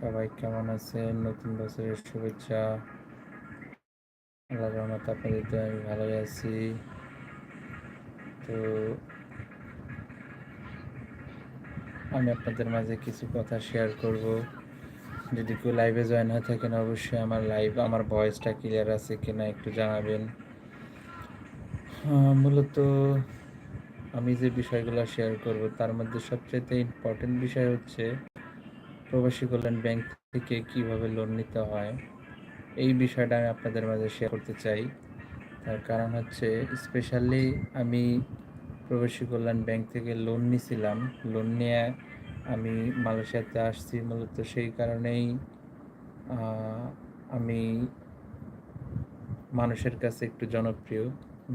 সবাই কেমন আছেন? নতুন বছরের শুভেচ্ছা। আল্লাহ রহমত আপনাদের তো আমি ভালোই আছি। তো আমি আপনাদের মাঝে কিছু কথা শেয়ার করব। যদি কেউ লাইভে জয়েন হয়ে থাকেন, অবশ্যই আমার লাইভ আমার ভয়েসটা ক্লিয়ার আছে কিনা একটু জানাবেন। মূলত আমি যে বিষয়গুলো শেয়ার করব, তার মধ্যে সবচেয়ে ইম্পর্টেন্ট বিষয় হচ্ছে প্রবাসী কল্যাণ ব্যাংক থেকে কীভাবে লোন নিতে হয়, এই বিষয়টা আমি আপনাদের মাঝে শেয়ার করতে চাই। তার কারণ হচ্ছে স্পেশালি আমি প্রবাসী কল্যাণ ব্যাংক থেকে লোন নিয়েছিলাম লোন নিয়ে আমি মালয়েশিয়াতে আসছি মূলত সেই কারণেই আমি মানুষের কাছে একটু জনপ্রিয়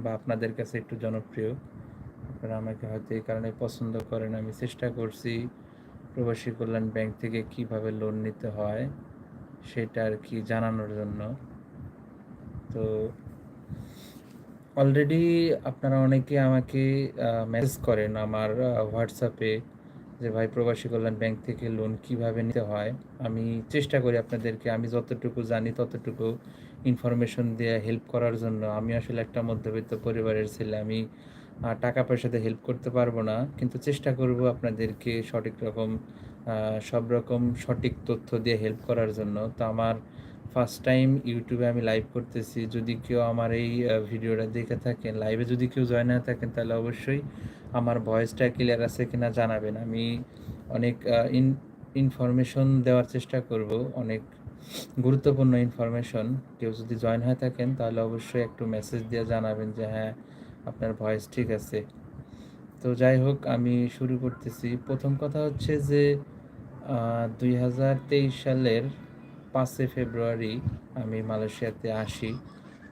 বা আপনাদের কাছে একটু জনপ্রিয়। আপনারা আমাকে হয়তো এই কারণে পছন্দ করেন, আমি চেষ্টা করছি প্রবাসী কল্যাণ ব্যাংক থেকে কীভাবে লোন নিতে হয়, সেটা আর কি জানানোর জন্য। তো অলরেডি আপনারা অনেকে আমাকে মেসেজ করেন আমার হোয়াটসঅ্যাপে যে, ভাই, প্রবাসী কল্যাণ ব্যাংক থেকে লোন কীভাবে নিতে হয়? আমি চেষ্টা করি আপনাদেরকে, আমি যতটুকু জানি ততটুকু ইনফরমেশন দিয়ে হেল্প করার জন্য। আমি আসলে একটা মধ্যবিত্ত পরিবারের ছেলে, আমি টাকা পয়সাতে হেল্প করতে পারব না, কিন্তু চেষ্টা করব আপনাদেরকে সঠিক রকম সব রকম সঠিক তথ্য দিয়ে হেল্প করার জন্য। তো আমার ফার্স্ট টাইম ইউটিউবে আমি লাইভ করতেছি। যদি কেউ আমার এই ভিডিওটা দেখে থাকেন লাইভে যদি কেউ জয়েন হয়ে থাকেন, তাহলে অবশ্যই আমার ভয়েসটা ক্লিয়ার আছে কিনা জানাবেন। আমি অনেক ইন ইনফরমেশন দেওয়ার চেষ্টা করব, অনেক গুরুত্বপূর্ণ ইনফরমেশন কেউ যদি জয়েন হয়ে থাকেন, তাহলে অবশ্যই একটু মেসেজ দিয়ে জানাবেন যে হ্যাঁ আপনার ভয়েস ঠিক আছে। তো যাই হোক, আমি শুরু করতেছি। প্রথম কথা হচ্ছে যে দুই হাজার তেইশ সালের পাঁচই ফেব্রুয়ারি আমি মালয়েশিয়াতে আসি।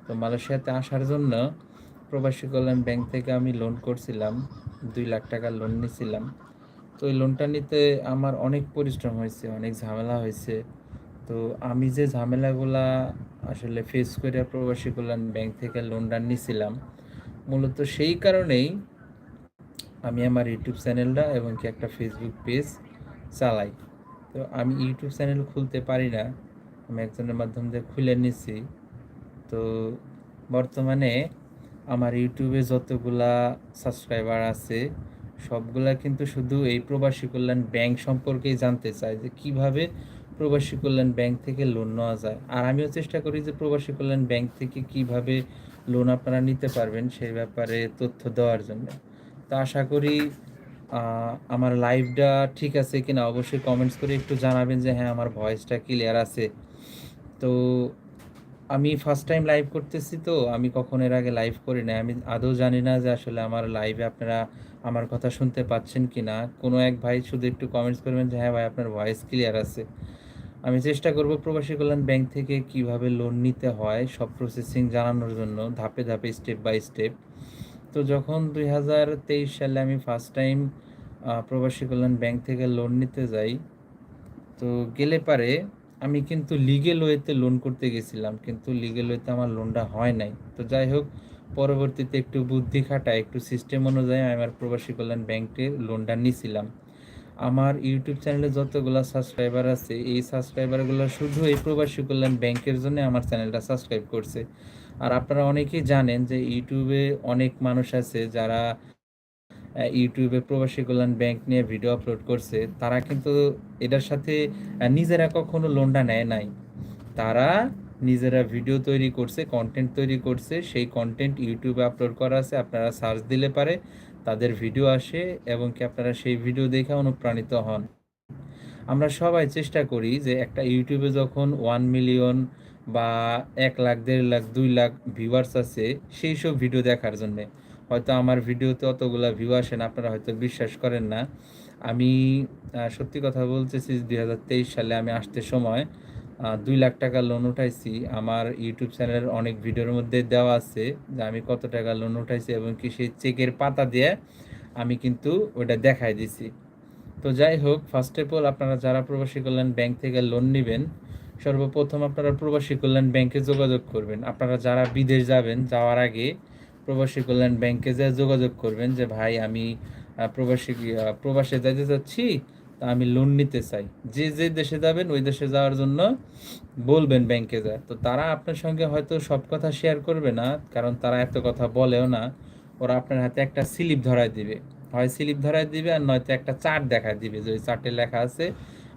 তো মালয়েশিয়াতে আসার জন্য প্রবাসী কল্যাণ ব্যাংক থেকে আমি লোন করছিলাম। দুই লাখ টাকা লোন নিয়েছিলাম তো ওই লোনটা নিতে আমার অনেক পরিশ্রম হয়েছে, অনেক ঝামেলা হয়েছে। তো আমি যে ঝামেলাগুলা আসলে ফেস করে প্রবাসী কল্যাণ ব্যাংক থেকে লোনটা নিয়েছিলাম মূলত সেই কারণেই আমি আমার ইউটিউব চ্যানেলটা এবং কি একটা ফেসবুক পেজ চালাই। তো আমি ইউটিউব চ্যানেল খুলতে পারি না, আমি একজনের মাধ্যম দিয়ে খুলে নিছি। তো বর্তমানে আমার ইউটিউবে যতগুলা সাবস্ক্রাইবার আছে, সবগুলা কিন্তু শুধু এই প্রবাসী কল্যাণ ব্যাংক সম্পর্কেই জানতে চায় যে কীভাবে প্রবাসী কল্যাণ ব্যাংক থেকে লোন নেওয়া যায়। আর আমিও চেষ্টা করি যে প্রবাসী কল্যাণ ব্যাংক থেকে কীভাবে লোন আপনারা নিতে পারবেন সেই ব্যাপারে তথ্য দেওয়ার জন্য। তো আশা করি আমার লাইভটা ঠিক আছে কিনা অবশ্যই কমেন্টস করে একটু জানাবেন যে হ্যাঁ আমার ভয়েসটা ক্লিয়ার আছে। তো আমি ফার্স্ট টাইম লাইভ করতেছি তো, আমি কখন এর আগে লাইভ করি না আমি আদৌ জানি না যে আসলে আমার লাইভে আপনারা আমার কথা শুনতে পাচ্ছেন কি না কোনো এক ভাই শুধু একটু কমেন্টস করবেন যে হ্যাঁ ভাই, আপনার ভয়েস ক্লিয়ার আছে। আমি চেষ্টা করব প্রবাসী কল্যাণ ব্যাংক থেকে কীভাবে লোন নিতে হয়, সব প্রসেসিং জানানোর জন্য, ধাপে ধাপে স্টেপ বাই স্টেপ তো যখন দুই হাজার তেইশ সালে আমি ফার্স্ট টাইম প্রবাসী কল্যাণ ব্যাংক থেকে লোন নিতে যাই, তো গেলে পারে আমি কিন্তু লিগেল ওয়েতে লোন করতে গেছিলাম, কিন্তু লিগেল ওয়েতে আমার লোনটা হয় নাই। তো যাই হোক, পরবর্তীতে একটু বুদ্ধি খাটায়, একটু সিস্টেম অনুযায়ী আমি আমার প্রবাসী কল্যাণ ব্যাংকে লোনটা নিয়েছিলাম আমার ইউটিউব চ্যানেলে যতগুলো সাবস্ক্রাইবার আছে, এই সাবস্ক্রাইবারগুলো শুধু এই প্রবাসী কল্যাণ ব্যাংকের জন্য আমার চ্যানেলটা সাবস্ক্রাইব করছে। আর আপনারা অনেকেই জানেন যে ইউটিউবে অনেক মানুষ আছে যারা ইউটিউবে প্রবাসী কল্যাণ ব্যাংক নিয়ে ভিডিও আপলোড করছে। তারা কিন্তু এটার সাথে নিজেরা কখনো লোনটা নেয় নাই। তারা নিজেরা ভিডিও তৈরি করছে কন্টেন্ট তৈরি করছে। সেই কন্টেন্ট ইউটিউবে আপলোড করা আছে, আপনারা সার্চ দিলে পারে। তাদের ভিডিও আসে এবং কি আপনারা সেই ভিডিও দেখে অনুপ্রাণিত হন। আমরা সবাই চেষ্টা করি যে একটা ইউটিউবে যখন ওয়ান মিলিয়ন বা এক লাখ, দেড় লাখ, দুই লাখ ভিউয়ার্স আছে, সেই সব ভিডিও দেখার জন্যে। হয়তো আমার ভিডিওতে অতগুলা ভিউ আসেন আপনারা হয়তো বিশ্বাস করেন না। আমি সত্যি কথা বলতেছি দুই হাজার তেইশ সালে আমি আসতে সময় দুই লাখ টাকা লোন উঠাইছি। আমার ইউটিউব চ্যানেলের অনেক ভিডিওর মধ্যে দেওয়া আছে যে আমি কত টাকা লোন উঠাইছি এবং কি সেই চেকের পাতা দিয়ে আমি কিন্তু ওটা দেখাই দিছি। তো যাই হোক ফার্স্ট অফ অল আপনারা যারা প্রবাসী কল্যাণ ব্যাংক থেকে লোন নেবেন, সর্বপ্রথম আপনারা প্রবাসী কল্যাণ ব্যাংকে যোগাযোগ করবেন। আপনারা যারা বিদেশ যাবেন, যাওয়ার আগে প্রবাসী কল্যাণ ব্যাংকে যে যোগাযোগ করবেন যে, ভাই, আমি প্রবাসী প্রবাসে যাইতে চাচ্ছি তা আমি লোন নিতে চাই। যে যে দেশে যাবেন, ওই দেশে যাওয়ার জন্য বলবেন ব্যাংকে যায় তো তারা আপনার সঙ্গে হয়তো সব কথা শেয়ার করবে না, কারণ তারা এত কথা বলেও না। ওরা আপনার হাতে একটা স্লিপ ধরায় দিবে। হয় স্লিপ ধরায় দিবে আর নয়তো একটা চার্ট দেখায় দিবে। যে ওই চার্টে লেখা আছে,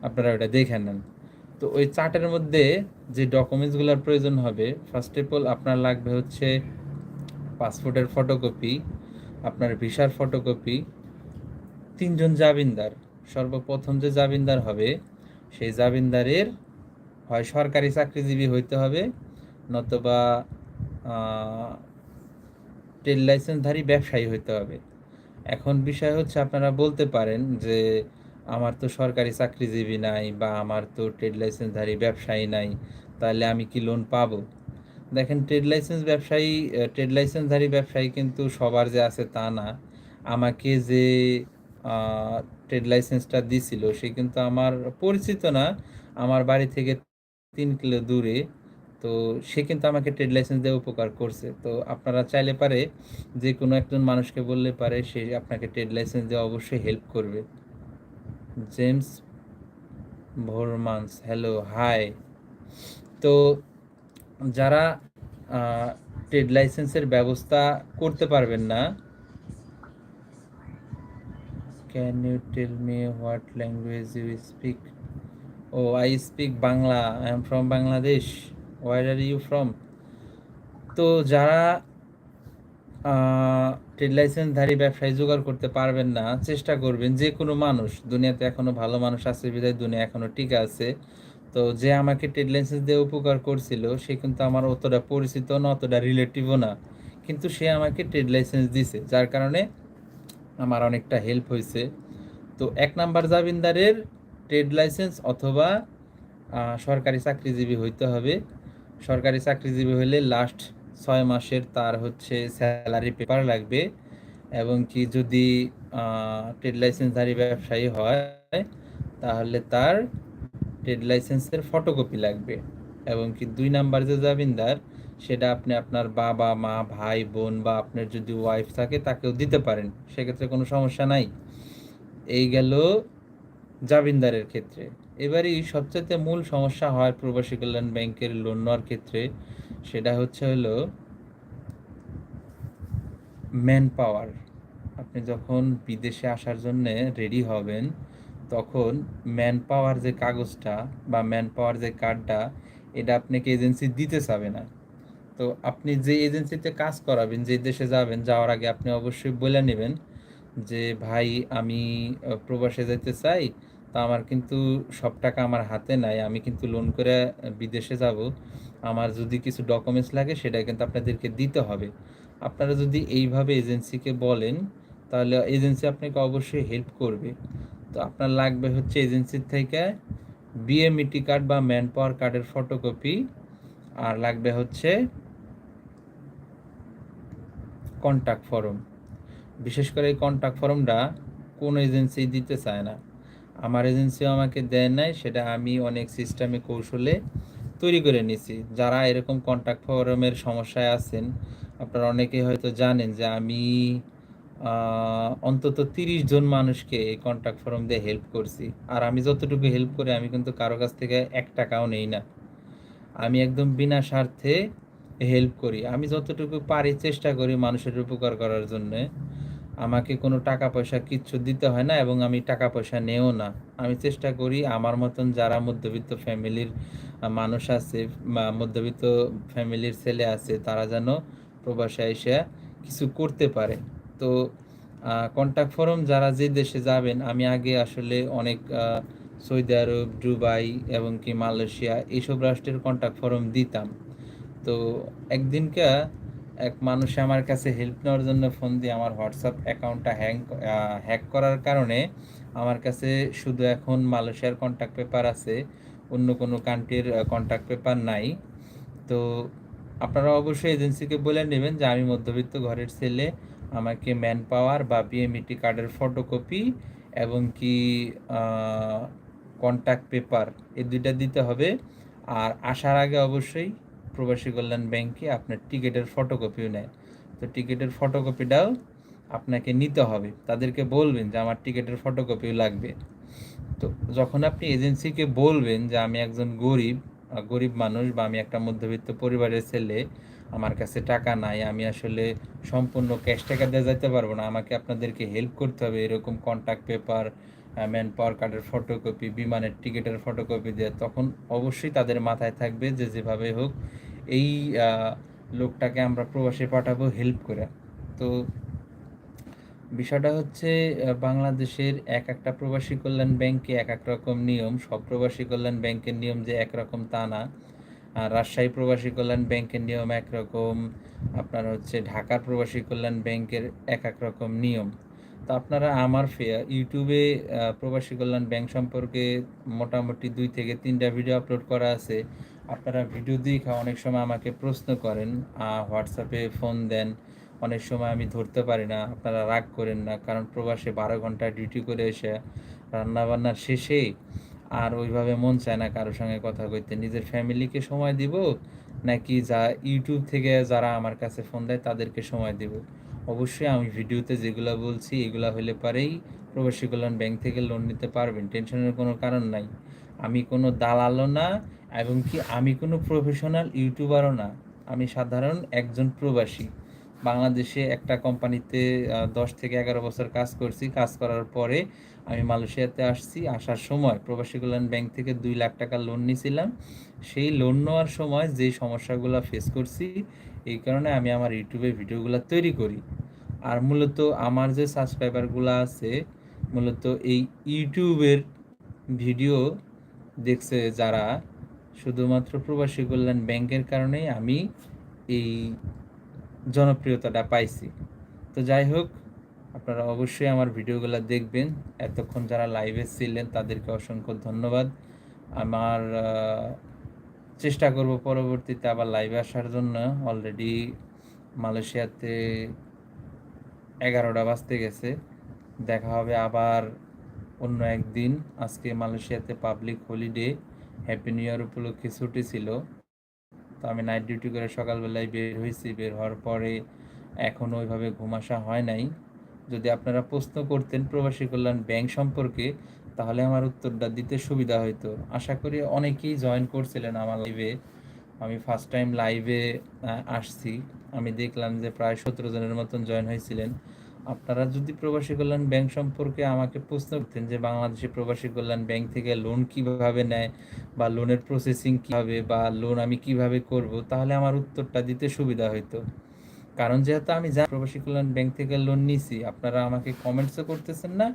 আপনারা ওটা দেখে নেন। তো ওই চার্টের মধ্যে যে ডকুমেন্টসগুলোর প্রয়োজন হবে ফার্স্ট অফ অল আপনার লাগবে হচ্ছে পাসপোর্টের ফটোকপি আপনার ভিসার ফটোকপি তিনজন জামিনদার। সর্বপ্রথম যে জামিনদার হবে, সেই জামিনদারের হয় সরকারি চাকরিজীবী হইতে হবে, নতুবা ট্রেড লাইসেন্সধারী ব্যবসায়ী হইতে হবে। এখন বিষয় হচ্ছে আপনারা বলতে পারেন যে, আমার তো সরকারি চাকরিজীবী নাই বা আমার তো ট্রেড লাইসেন্সধারী ব্যবসায়ী নাই, তাহলে আমি কি লোন পাবো? দেখেন, ট্রেড লাইসেন্স ব্যবসায়ী ট্রেড লাইসেন্সধারী ব্যবসায়ী কিন্তু সবার যে আছে তা না। আমাকে যে ট্রেড লাইসেন্সটা দিছিল, সে কিন্তু আমার পরিচিত না, আমার বাড়ি থেকে তিন কিলো দূরে, তো সে কিন্তু আমাকে ট্রেড লাইসেন্স দিয়ে উপকার করছে। তো আপনারা চাইলে পারে যে কোনো একজন মানুষকে বললে পারে সে আপনাকে ট্রেড লাইসেন্স দিয়ে অবশ্যই হেল্প করবে। জেমস ভোরমান্স হ্যালো হাই তো যারা ট্রেড লাইসেন্সের ব্যবস্থা করতে পারবেন না can you tell me what language you speak oh I speak Bangla I am from Bangladesh where are you from তো যারা ট্রেড লাইসেন্সধারী ব্যবসায় জোগাড় করতে পারবেন না, চেষ্টা করবেন যে কোনো মানুষ। দুনিয়াতে এখনও ভালো মানুষ আছে বিদায় দুনিয়া এখনও টিকে আছে। তো যে আমাকে ট্রেড লাইসেন্স দিয়ে উপকার করছিল, সে কিন্তু আমার অতটা পরিচিত না, অতটা রিলেটিভও না। কিন্তু সে আমাকে ট্রেড লাইসেন্স দিছে, যার কারণে আমার অনেকটা হেল্প হয়েছে। তো এক নাম্বার জামিনদারের ট্রেড লাইসেন্স অথবা সরকারি চাকরিজীবী হইতে হবে। সরকারি চাকরিজীবী হলে লাস্ট ছয় মাসের তার হচ্ছে স্যালারি পেপার লাগবে এবং কি যদি ট্রেড লাইসেন্সধারী ব্যবসায়ী হয়, তাহলে তার ট্রেড লাইসেন্সের ফটোকপি লাগবে। এবং কি দুই নাম্বার যে জামিনদার সেটা আপনি আপনার বাবা, মা, ভাই, বোন বা আপনার যদি ওয়াইফ থাকে তাকেও দিতে পারেন। সেক্ষেত্রে কোনো সমস্যা নাই। এই গেল জামিনদারের ক্ষেত্রে। এবারই সবচেয়ে মূল সমস্যা হয় প্রবাসী কল্যাণ ব্যাংকের লোন নেওয়ার ক্ষেত্রে, সেটা হচ্ছে হলো ম্যান পাওয়ার আপনি যখন বিদেশে আসার জন্য রেডি হবেন, তখন ম্যান পাওয়ার যে কাগজটা বা ম্যান পাওয়ার যে কার্ডটা এটা আপনাকে এজেন্সি দিতে চাবে না। তো আপনি যে এজেন্সিতে কাজ করাবেন, যে দেশে যাবেন, যাওয়ার আগে আপনি অবশ্যই বলে নেবেন যে, ভাই, আমি প্রবাসে যেতে চাই, তা আমার কিন্তু সব টাকা আমার হাতে নাই, আমি কিন্তু লোন করে বিদেশে যাব। আমার যদি কিছু ডকুমেন্টস লাগে, সেটা কিন্তু আপনাদেরকে দিতে হবে। আপনারা যদি এইভাবে এজেন্সিকে বলেন, তাহলে এজেন্সি আপনাকে অবশ্যই হেল্প করবে। তো আপনার লাগবে হচ্ছে এজেন্সির থেকে বিএমইটি কার্ড বা ম্যান পাওয়ার কার্ডের ফটোকপি আর লাগবে হচ্ছে কন্ট্যাক্ট ফর্ম বিশেষ করে এই কন্ট্যাক্ট ফর্মটা কোন এজেন্সি দিতে চায় না। আমার এজেন্সিও আমাকে দেয় নাই, সেটা আমি অনেক সিস্টেমে কৌশলে তৈরি করে নিছি যারা এরকম কন্ট্যাক্ট ফর্মের সমস্যায় আছেন, আপনারা অনেকেই হয়তো জানেন যে আমি অন্তত তিরিশ জন মানুষকে এই কন্ট্যাক্ট ফর্ম দিয়ে হেল্প করছি। আর আমি যতটুকু হেল্প করি, আমি কিন্তু কারও কাছ থেকে এক টাকাও নেই না। আমি একদম বিনা স্বার্থে হেল্প করি। আমি যতটুকু পারি চেষ্টা করি মানুষের উপকার করার জন্যে। আমাকে কোনো টাকা পয়সা কিচ্ছু দিতে হয় না এবং আমি টাকা পয়সা নেও না। আমি চেষ্টা করি আমার মতন যারা মধ্যবিত্ত ফ্যামিলির মানুষ আছে মধ্যবিত্ত ফ্যামিলির ছেলে আছে, তারা যেন প্রবাসে এসে কিছু করতে পারে। তো কন্ট্যাক্ট ফর্ম যারা যে দেশে যাবেন, আমি আগে আসলে অনেক সৌদি আরব, দুবাই এবং কি মালয়েশিয়া, এইসব রাষ্ট্রের কন্ট্যাক্ট ফর্ম দিতাম। তো একদিনকে এক মানুষ আমার কাছে হেল্প নেওয়ার জন্য ফোন দিয়ে আমার হোয়াটসঅ্যাপ অ্যাকাউন্টটা হ্যাং হ্যাক করার কারণে আমার কাছে শুধু এখন মালয়েশিয়ার কন্ট্যাক্ট পেপার আছে, অন্য কোনো কান্ট্রির কন্ট্যাক্ট পেপার নাই। তো আপনারা অবশ্যই এজেন্সিকে বলে নেবেন যে আমি মধ্যবিত্ত ঘরের ছেলে, আমাকে ম্যান পাওয়ার বা বিএমইটি কার্ডের ফটোকপি এবং কি কন্ট্যাক্ট পেপার এই দুইটা দিতে হবে। আর আসার আগে অবশ্যই প্রবাসী কল্যাণ ব্যাংকে আপনার টিকিটের ফটোকপিও নেয়। তো টিকিটের ফটোকপিটাও আপনাকে নিতে হবে। তাদেরকে বলবেন যে, আমার টিকিটের ফটোকপিও লাগবে। তো যখন আপনি এজেন্সিকে বলবেন যে, আমি একজন গরিব গরিব মানুষ বা আমি একটা মধ্যবিত্ত পরিবারের ছেলে, আমার কাছে টাকা নাই, আমি আসলে সম্পূর্ণ ক্যাশ টাকা দিয়ে যেতে পারব না, আমাকে আপনাদেরকে হেল্প করতে হবে। এরকম কন্ট্যাক্ট পেপার ম্যান পাওয়ার কার্ডের ফটোকপি, বিমানের টিকিটের ফটোকপি দিয়ে, তখন অবশ্যই তাদের মাথায় থাকবে যে যেভাবে হোক এই লোকটাকে আমরা প্রবাসে পাঠাবো হেল্প করে। তো বিষয়টা হচ্ছে বাংলাদেশের এক একটা প্রবাসী কল্যাণ ব্যাংকে এক এক রকম নিয়ম। সব প্রবাসী কল্যাণ ব্যাংকের নিয়ম যে একরকম তা না। রাজশাহী প্রবাসী কল্যাণ ব্যাংকের নিয়ম একরকম আপনার হচ্ছে ঢাকার প্রবাসী কল্যাণ ব্যাংকের এক এক রকম নিয়ম। তো আপনারা আমার ফেয়ার ইউটিউবে প্রবাসী কল্যাণ ব্যাংক সম্পর্কে মোটামুটি দুই থেকে তিনটা ভিডিও আপলোড করা আছে। আপনারা ভিডিও দেখে অনেক সময় আমাকে প্রশ্ন করেন হোয়াটসঅ্যাপে ফোন দেন। অনেক সময় আমি ধরতে পারি না, আপনারা রাগ করেন না, কারণ প্রবাসে বারো ঘণ্টা ডিউটি করে এসে রান্নাবান্নার শেষে আর ওইভাবে মন চায় না কারোর সঙ্গে কথা কইতে। নিজের ফ্যামিলিকে সময় দিব, নাকি যা ইউটিউব থেকে যারা আমার কাছে ফোন দেয় তাদেরকে সময় দিব? অবশ্যই আমি ভিডিওতে যেগুলো বলছি, এগুলা হলে পারেই প্রবাসী কল্যাণ ব্যাংক থেকে লোন নিতে পারবেন, টেনশনের কোনো কারণ নাই। আমি কোনো দালালও না, এবং কি আমি কোনো প্রফেশনাল ইউটিউবারও না। আমি সাধারণ একজন প্রবাসী। বাংলাদেশে একটা কোম্পানিতে দশ থেকে এগারো বছর কাজ করছি। কাজ করার পরে আমি মালয়েশিয়াতে আসছি। আসার সময় প্রবাসী কল্যাণ ব্যাংক থেকে দুই লাখ টাকা লোন নিয়েছিলাম সেই লোন নেওয়ার সময় যে সমস্যাগুলো ফেস করছি, এই কারণে আমি আমার ইউটিউবে ভিডিওগুলো তৈরি করি। আর মূলত আমার যে সাবস্ক্রাইবারগুলো আছে, মূলত এই ইউটিউবের ভিডিও দেখছে যারা শুধুমাত্র প্রবাসী কল্যাণ ব্যাংকের কারণেই আমি এই জনপ্রিয়তাটা পাইছি। তো যাই হোক, আপনারা অবশ্যই আমার ভিডিওগুলো দেখবেন। এতক্ষণ যারা লাইভে ছিলেন, তাদেরকে অসংখ্য ধন্যবাদ। আমার চেষ্টা করব পরবর্তীতে আবার লাইভে আসার জন্য। অলরেডি মালয়েশিয়াতে এগারোটা বাজতে গেছে। দেখা হবে আবার অন্য একদিন আজকে মালয়েশিয়াতে public holiday happy new year উপলক্ষে ছুটি ছিল। তো আমি নাইট ডিউটি করে সকালবেলায় বের হয়েছি। বের হওয়ার পরে এখনও ওইভাবে ঘুম আসা হয় নাই। যদি আপনারা প্রশ্ন করতেন প্রবাসী কল্যাণ ব্যাংক সম্পর্কে, তাহলে আমার উত্তরটা দিতে সুবিধা হতো আশা করি অনেকেই জয়েন করছিলেন আমার লাইভে আমি ফার্স্ট টাইম লাইভে আসছি। আমি দেখলাম যে প্রায় সতেরো জনের মতন জয়েন হয়েছিলেন। আপনারা যদি প্রবাসী কল্যাণ ব্যাংক সম্পর্কে আমাকে প্রশ্ন করতেন যে বাংলাদেশে প্রবাসী কল্যাণ ব্যাংক থেকে লোন কীভাবে নেয় বা লোনের প্রসেসিং কীভাবে বা লোন আমি কীভাবে করব, তাহলে আমার উত্তরটা দিতে সুবিধা হতো কারণ যেহেতু আমি জানি প্রবাসী কল্যাণ ব্যাংক থেকে লোন নিছি, আপনারা আমাকে কমেন্টসও করতেছেন না,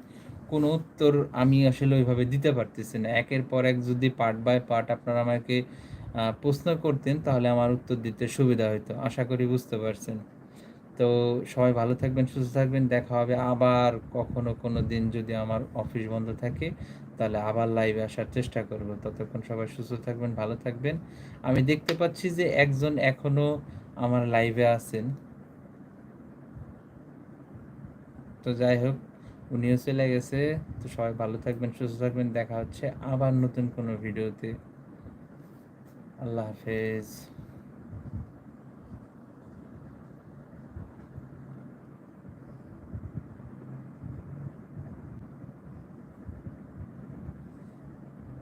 কোনো উত্তর আমি আসলে ওইভাবে দিতে পারতেছি না। একের পর এক যদি পার্ট বাই পার্ট আপনারা আমাকে প্রশ্ন করতেন, তাহলে আমার উত্তর দিতে সুবিধা হতো আশা করি বুঝতে পারছেন। তো সবাই ভালো থাকবেন, সুস্থ থাকবেন। দেখা হবে আবার কখনো কোনো দিন যদি আমার অফিস বন্ধ থাকে, তাহলে আবার লাইভে আসার চেষ্টা করব। ততক্ষণ সবাই সুস্থ থাকবেন, ভালো থাকবেন। আমি দেখতে পাচ্ছি যে একজন এখনও আমার লাইভে আছেন। তো যাই হোক, উনিও চলে গেছে। তো সবাই ভালো থাকবেন, সুস্থ থাকবেন। দেখা হচ্ছে আবার নতুন কোনো ভিডিওতে আল্লাহ হাফেজ।